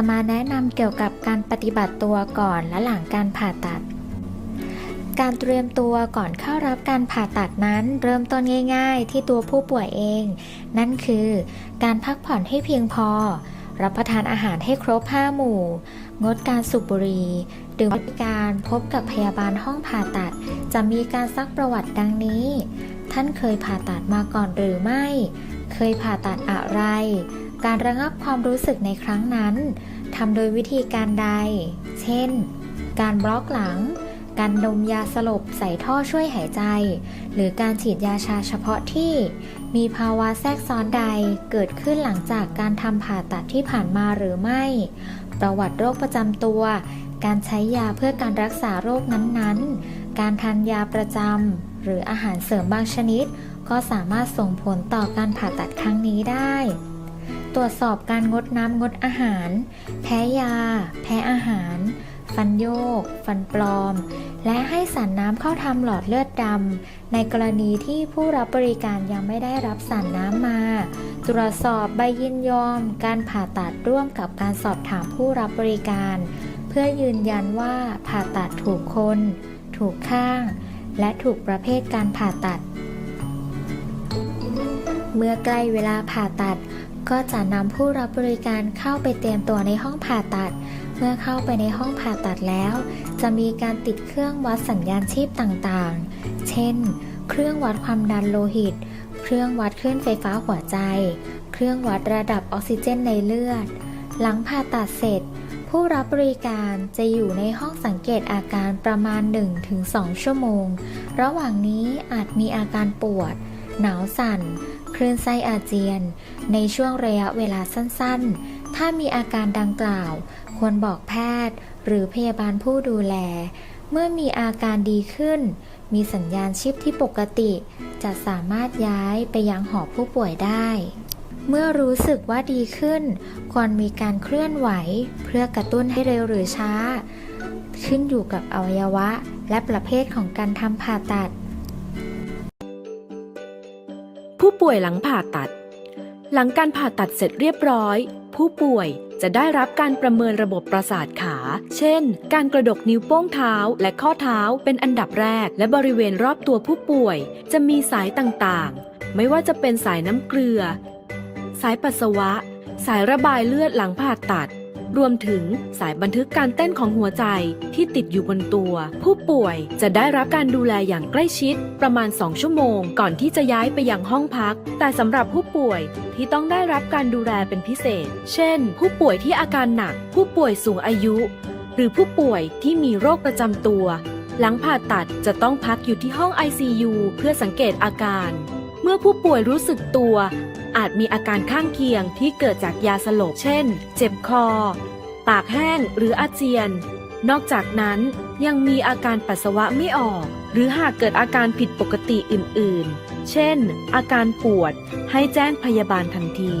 จะมาแนะนำเกี่ยวกับการปฏิบัติตัวก่อนและหลังการผ่าตัด การเตรียมตัวก่อนเข้ารับการผ่าตัดนั้น เริ่มต้นง่าย ๆ ที่ตัวผู้ป่วยเอง นั่นคือ การพักผ่อนให้เพียงพอ รับประทานอาหารให้ครบห้าหมู่ งดการสูบบุหรี่ดื่มการพบกับพยาบาลห้องผ่าตัด จะมีการซักประวัติดังนี้ ท่านเคยผ่าตัดมาก่อนหรือไม่ เคยผ่าตัดอะไร การระงับความรู้สึกในครั้งนั้นทำโดยวิธีการใด เช่น การบล็อกหลัง การดมยาสลบใส่ท่อช่วยหายใจ หรือการฉีดยาชาเฉพาะที่ มีภาวะแทรกซ้อนใดเกิดขึ้นหลังจากการทำผ่าตัดที่ผ่านมาหรือไม่ ประวัติโรคประจำตัว การใช้ยาเพื่อการรักษาโรคนั้นๆ การทานยาประจำหรืออาหารเสริมบางชนิด ก็สามารถส่งผลต่อการผ่าตัดครั้งนี้ได้ รวจสอบการงดน้ำงดอาหาร แพ้ยา แพ้อาหาร ฟันโยก ฟันปลอม และให้สารน้ำเข้าทำหลอดเลือดดำในกรณีที่ผู้รับบริการยังไม่ได้รับสารน้ำมา ตรวจสอบใบยินยอม การผ่าตัดร่วมกับการสอบถามผู้รับบริการ เพื่อยืนยันว่าผ่าตัดถูกคน ถูกข้าง และถูกประเภทการผ่าตัด เมื่อใกล้เวลาผ่าตัด ก็จะนำผู้รับบริการเข้าไปเตรียมตัวในห้องผ่าตัด เมื่อเข้าไปในห้องผ่าตัดแล้ว จะมีการติดเครื่องวัดสัญญาณชีพต่างๆ เช่น เครื่องวัดความดันโลหิต เครื่องวัดคลื่นไฟฟ้าหัวใจ เครื่องวัดระดับออกซิเจนในเลือด หลังผ่าตัดเสร็จ ผู้รับบริการจะอยู่ในห้องสังเกตอาการประมาณ 1-2 ชั่วโมง ระหว่างนี้อาจมีอาการปวด หนาวสั่น คลื่นไส้อาเจียน ในช่วงระยะเวลาสั้นๆ ถ้ามีอาการดังกล่าว ควรบอกแพทย์ หรือพยาบาลผู้ดูแล เมื่อมีอาการดีขึ้น มีสัญญาณชีพที่ปกติ จะสามารถย้ายไปยังหอผู้ป่วยได้ เมื่อรู้สึกว่าดีขึ้น ควรมีการเคลื่อนไหว เพื่อกระตุ้นให้เร็วหรือช้า ขึ้นอยู่กับอวัยวะ และประเภทของการทำผ่าตัด ป่วยหลังผ่าตัด หลังการผ่าตัดเสร็จเรียบร้อย ผู้ป่วยจะได้รับการประเมินระบบประสาทขา เช่น การกระดกนิ้วโป้งเท้าและข้อเท้าเป็นอันดับแรก และบริเวณรอบตัวผู้ป่วย จะมีสายต่างๆ ไม่ว่าจะเป็นสายน้ำเกลือ สายปัสสาวะ สายระบายเลือดหลังผ่าตัด รวมถึงสายบันทึกการเต้นของหัวใจที่ติดอยู่บนตัว ผู้ป่วยจะได้รับการดูแลอย่างใกล้ชิด ประมาณ 2 ชั่วโมง ก่อนที่จะย้ายไปยังห้องพัก แต่สำหรับผู้ป่วยที่ต้องได้รับการดูแลเป็นพิเศษ เช่น ผู้ป่วยที่อาการหนัก ผู้ป่วยสูงอายุ หรือผู้ป่วยที่มีโรคประจำตัว หลังผ่าตัดจะต้องพักอยู่ที่ห้อง ICU เพื่อสังเกตอาการ เมื่อผู้ป่วยรู้สึกตัว อาจมีอาการข้างเคียงที่เกิดจากยาสลบ เช่น เจ็บคอ ปากแห้งหรืออาเจียน นอกจากนั้นยังมีอาการปัสสาวะไม่ออก หรือหากเกิดอาการผิดปกติอื่น ๆ เช่น อาการปวดให้แจ้งพยาบาลทันที